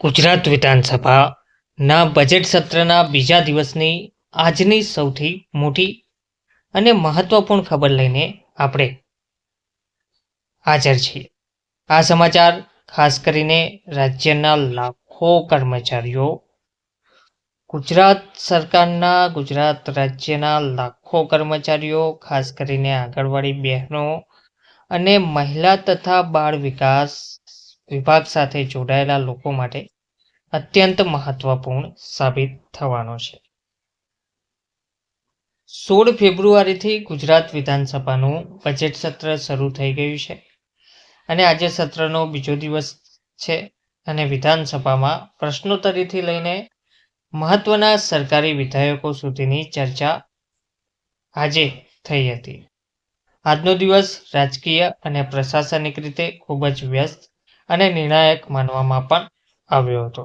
ગુજરાત વિધાનસભાના બજેટ સત્રના બીજા દિવસની આજની સૌથી મોટી અને મહત્વપૂર્ણ ખબર લઈને આપણે હાજર છીએ. આ સમાચાર ખાસ કરીને રાજ્યના લાખો કર્મચારીઓ, ગુજરાત સરકારના ગુજરાત રાજ્યના લાખો કર્મચારીઓ, ખાસ કરીને આંગણવાડી બહેનો અને મહિલા તથા બાળ વિકાસ વિભાગ સાથે જોડાયેલા લોકો માટે અત્યંત મહત્વપૂર્ણ સાબિત થવાનો છે. સોળ ફેબ્રુઆરીથી ગુજરાત વિધાનસભાનું બજેટ સત્ર શરૂ થઈ ગયું છે અને આજે સત્રનો બીજો દિવસ છે અને વિધાનસભામાં પ્રશ્નોત્તરીથી લઈને મહત્વના સરકારી વિધેયકો સુધીની ચર્ચા આજે થઈ હતી. આજનો દિવસ રાજકીય અને પ્રશાસનિક રીતે ખૂબ જ વ્યસ્ત અને નિર્ણાયક માનવામાં પણ આવ્યો હતો.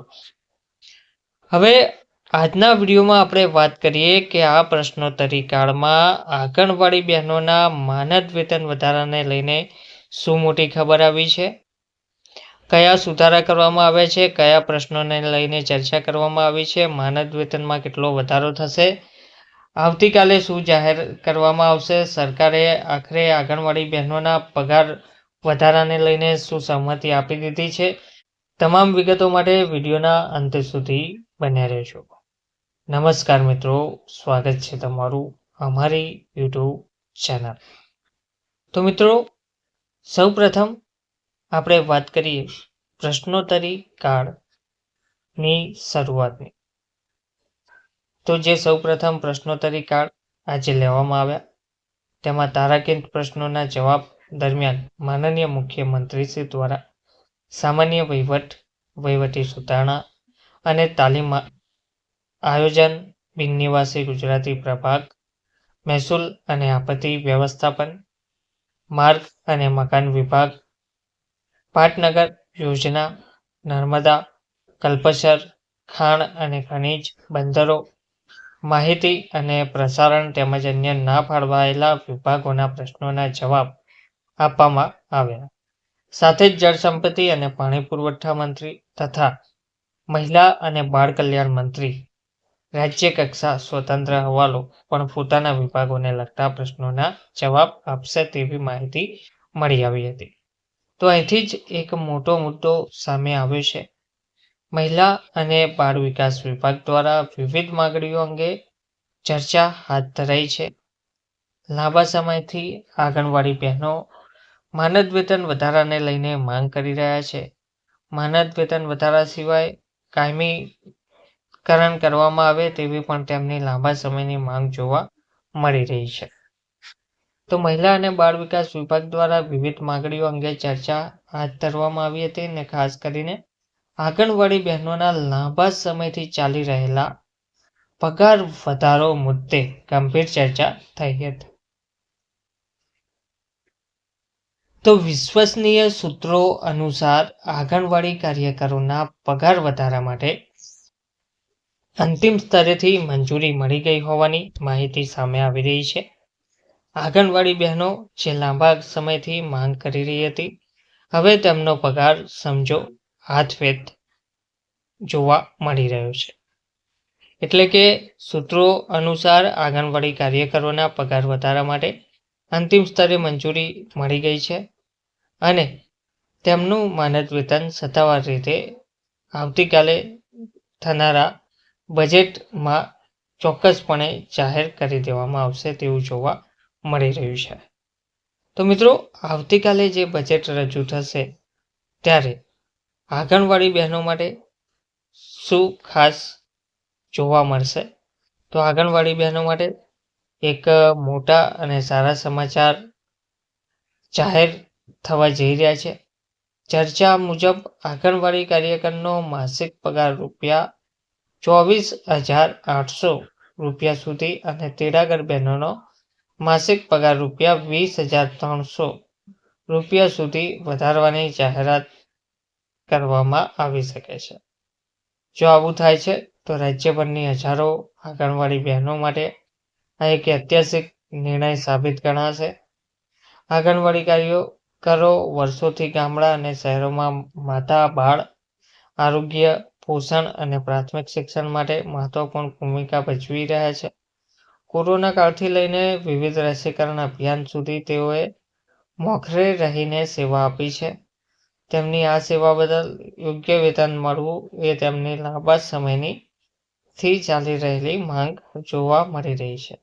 હવે આજના વિડીયોમાં આપણે વાત કરીએ કે આ પ્રશ્નોત્તરી કાળમાં આંગણવાડી બહેનોના માનદ વેતન વધારાને લઈને શું મોટી ખબર આવી છે? કયા સુધારા કરવામાં આવ્યા છે? કયા પ્રશ્નોને લઈને ચર્ચા કરવામાં આવી છે? માનદ વેતનમાં કેટલો વધારો થશે? આવતીકાલે શું જાહેર કરવામાં આવશે? સરકારે આખરે આંગણવાડી બહેનોના પગાર વધારાને લઈને શું સહમતિ આપી દીધી છે, તમામ વિગતો માટે વિડીયોના અંત સુધી બન્યા રહેજો. નમસ્કાર મિત્રો, સ્વાગત છે તમારું અમારી યુટ્યુબ ચેનલ. તો મિત્રો સૌ પ્રથમ આપણે વાત કરીએ પ્રશ્નોત્તરી કાળની શરૂઆતની. તો જે સૌ પ્રથમ પ્રશ્નોત્તરી કાળ આજે લેવામાં આવ્યા, તેમાં તારાકીન પ્રશ્નોના જવાબ દરમિયાન માનનીય મુખ્યમંત્રીશ્રી દ્વારા સામાન્ય વહીવટ, વહીવટી સુધારણા અને તાલીમ આયોજન બિનનિવાસી ગુજરાતી પ્રભાગ, મહેસૂલ અને આપત્તિ વ્યવસ્થાપન, માર્ગ અને મકાન વિભાગ, પાટનગર યોજના, નર્મદા કલ્પસર ખાણ અને ખનિજ બંદરો, માહિતી અને પ્રસારણ તેમજ અન્ય ના ફાળવાયેલા વિભાગોના પ્રશ્નોના જવાબ આપવામાં આવ્યા. સાથે જ જળ સંપત્તિ અને પાણી પુરવઠા મંત્રી તથા મહિલા અને બાળ કલ્યાણ મંત્રી, રાજ્ય કક્ષા સ્વતંત્ર હવાલો પણ પોતાના વિભાગોને લગતા પ્રશ્નોના જવાબ આપશે તેવી માહિતી મળી આવી હતી. તો અહીંથી જ એક મોટો મુદ્દો સામે આવ્યો છે. મહિલા અને બાળ વિકાસ વિભાગ દ્વારા વિવિધ માગણીઓ અંગે ચર્ચા હાથ ધરાઈ છે. લાંબા સમયથી આંગણવાડી બહેનો માનદ વેતન વધારાને લઈને માંગ કરી રહ્યા છે. માનદ વેતન વધારા સિવાય કાયમીકરણ કરવામાં આવે તેવી પણ તેમની લાંબા સમયની માંગ જોવા મળી રહી છે. તો મહિલા અને બાળ વિકાસ વિભાગ દ્વારા વિવિધ માંગણીઓ અંગે ચર્ચા હાથ ધરવામાં આવી હતી અને ખાસ કરીને આંગણવાડી બહેનોના લાંબા સમયથી ચાલી રહેલા પગાર વધારો મુદ્દે ગંભીર ચર્ચા થઈ હતી. તો વિશ્વસનીય સૂત્રો અનુસાર આંગણવાડી કાર્યકરોના પગાર વધારા માટે અંતિમ સ્તરેથી મંજૂરી મળી ગઈ હોવાની માહિતી સામે આવી રહી છે. આંગણવાડી બહેનો જે લાંબા સમયથી માંગ કરી રહી હતી, હવે તેમનો પગાર સમજો હાથવેત જોવા મળી રહ્યો છે. એટલે કે સૂત્રો અનુસાર આંગણવાડી કાર્યકરોના પગાર વધારા માટે અંતિમ સ્તરે મંજૂરી મળી ગઈ છે. અને તેમનું માનદ વેતન સત્તાવાર રીતે આવતીકાલે થનારા બજેટમાં ચોક્કસપણે જાહેર કરી દેવામાં આવશે તેવું જોવા મળી રહ્યું છે. તો મિત્રો, આવતીકાલે જે બજેટ રજૂ થશે ત્યારે આંગણવાડી બહેનો માટે શું ખાસ જોવા મળશે? તો આંગણવાડી બહેનો માટે એક મોટા અને સારા સમાચાર જાહેર થવા જઈ રહ્યા છે. ચર્ચા મુજબ આંગણવાડી કાર્યકરનો માસિક પગાર રૂપિયા ચોવીસ હજાર આઠસો રૂપિયા સુધી અને તેડાગર બહેનોનો માસિક પગાર રૂપિયા વીસ હજાર ત્રણસો રૂપિયા સુધી વધારવાની જાહેરાત કરવામાં આવી શકે છે. જો આવું થાય છે, તો રાજ્યભરની હજારો આંગણવાડી બહેનો માટે આ એક ઐતિહાસિક નિર્ણય સાબિત ગણાશે. આંગણવાડી કાર્યો કરો. વર્ષોથી ગામડા અને શહેરોમાં માતા, બાળ, આરોગ્ય, પોષણ અને પ્રાથમિક શિક્ષણ માટે મહત્વપૂર્ણ ભૂમિકા ભજવી રહ્યા છે. કોરોના કાળથી લઈને વિવિધ રસીકરણ અભિયાન સુધી તેઓએ મોખરે રહીને સેવા આપી છે. તેમની આ સેવા બદલ યોગ્ય વેતન મળવું એ તેમની લાંબા સમયની થી ચાલી રહેલી માંગ જોવા મળી રહી છે.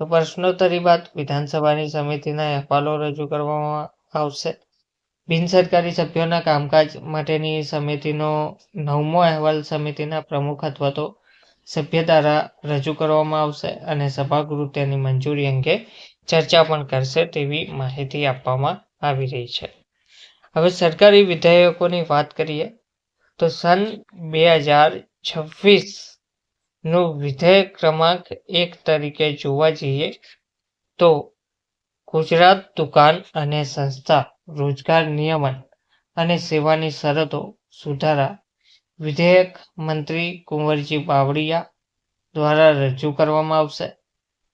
તો પ્રશ્નોત્તરી બાદ વિધાનસભાની સમિતિના અહેવાલો રજૂ કરવામાં આવશે. બિનસરકારી સભ્યોના કામકાજ માટેની સમિતિનો નવમો અહેવાલ સમિતિના પ્રમુખ અથવા તો સભ્ય દ્વારા રજૂ કરવામાં આવશે અને સભાગૃહ તેની મંજૂરી અંગે ચર્ચા પણ કરશે તેવી માહિતી આપવામાં આવી રહી છે. હવે સરકારી વિધેયકોની વાત કરીએ તો સન બે હજાર છવ્વીસનું વિધેયક ક્રમાંક એક તરીકે જોવા જઈએ તો ગુજરાત દુકાન અને સંસ્થા રોજગાર નિયમન અને સેવાની શરતો સુધારા વિધેયક મંત્રી કુંવરજી બાવળિયા દ્વારા રજૂ કરવામાં આવશે.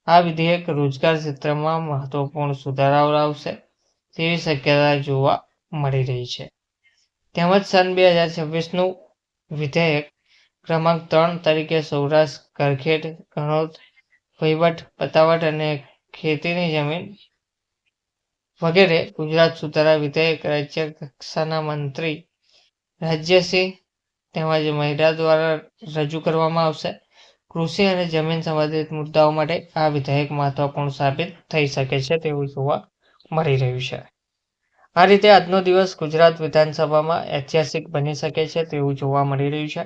આ વિધેયક રોજગાર ક્ષેત્રમાં મહત્વપૂર્ણ સુધારાઓ લાવશે તેવી શક્યતા જોવા મળી રહી છે. તેમજ સન બે હજાર છવ્વીસનું વિધેયક ક્રમાંક ત્રણ તરીકે સૌરાષ્ટ્ર કરખેડ ગણોત વહીવટ, પતાવટ અને ખેતીની જમીન વગેરે ગુજરાત સુધારા વિધેયક રાજ્ય કક્ષાના મંત્રી રાજ્યસિંહ તેમજ મહિલા દ્વારા રજૂ કરવામાં આવશે. કૃષિ અને જમીન સંબંધિત મુદ્દાઓ માટે આ વિધેયક મહત્વપૂર્ણ સાબિત થઈ શકે છે તેવું જોવા મળી રહ્યું છે. આ રીતે આજનો દિવસ ગુજરાત વિધાનસભામાં ઐતિહાસિક બની શકે છે તેવું જોવા મળી રહ્યું છે.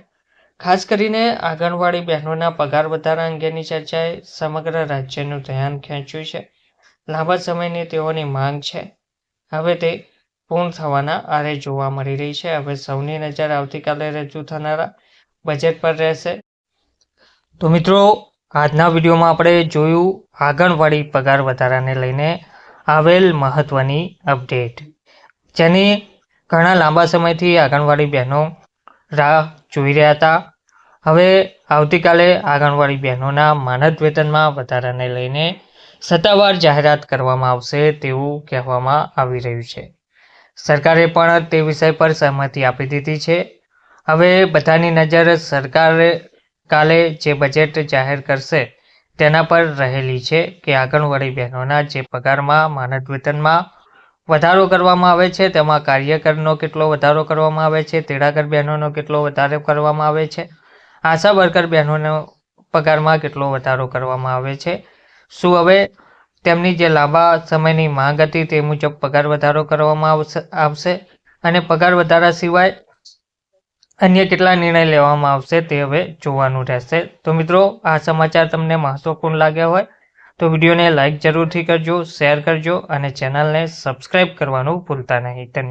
ખાસ કરીને આંગણવાડી બહેનોના પગાર વધારા અંગેની ચર્ચાએ સમગ્ર રાજ્યનું ધ્યાન ખેંચ્યું છે. લાંબા સમયની તેઓની માંગ છે. હવે તે પૂર્ણ થવાના આરે જોવા મળી રહી છે. હવે સૌની નજર આવતીકાલે રજૂ થનારા બજેટ પર રહેશે. તો મિત્રો, આજના વિડીયોમાં આપણે જોયું આંગણવાડી પગાર વધારાને લઈને આવેલ મહત્વની અપડેટ જેની ઘણા લાંબા સમયથી આંગણવાડી બહેનો રાહ જોઈ રહ્યા હતા. હવે આવતીકાલે આંગણવાડી બહેનોના માનદ વેતનમાં વધારાને લઈને સત્તાવાર જાહેરાત કરવામાં આવશે તેવું કહેવામાં આવી રહ્યું છે. સરકારે પણ તે વિષય પર સહમતિ આપી દીધી છે. હવે બધાની નજર સરકારે કાલે જે બજેટ જાહેર કરશે તેના પર રહેલી છે કે આંગણવાડી બહેનોના જે પગારમાં માનદ વેતનમાં વધારો કરવામાં આવે છે, તેમાં કાર્યકરનો કેટલો વધારો કરવામાં આવે છે, તેડાગર બહેનોનો કેટલો વધારો કરવામાં આવે છે, આશા વર્કર બહેનોનો પગારમાં કેટલો વધારો કરવામાં આવે છે શું હવે તેમની જે લાંબા સમયની માંગ હતી તે મુજબ પગાર વધારો કરવામાં આવશે અને પગાર વધારા સિવાય અન્ય કેટલા નિર્ણય લેવામાં આવશે તે હવે જોવાનું રહેશે. તો મિત્રો, આ સમાચાર તમને મહત્વપૂર્ણ લાગ્યા હોય તો વિડીયોને લાઇક જરૂરથી કરજો, શેર કરજો અને ચેનલને સબસ્ક્રાઈબ કરવાનું ભૂલતા નહીં. ધન્યવાદ.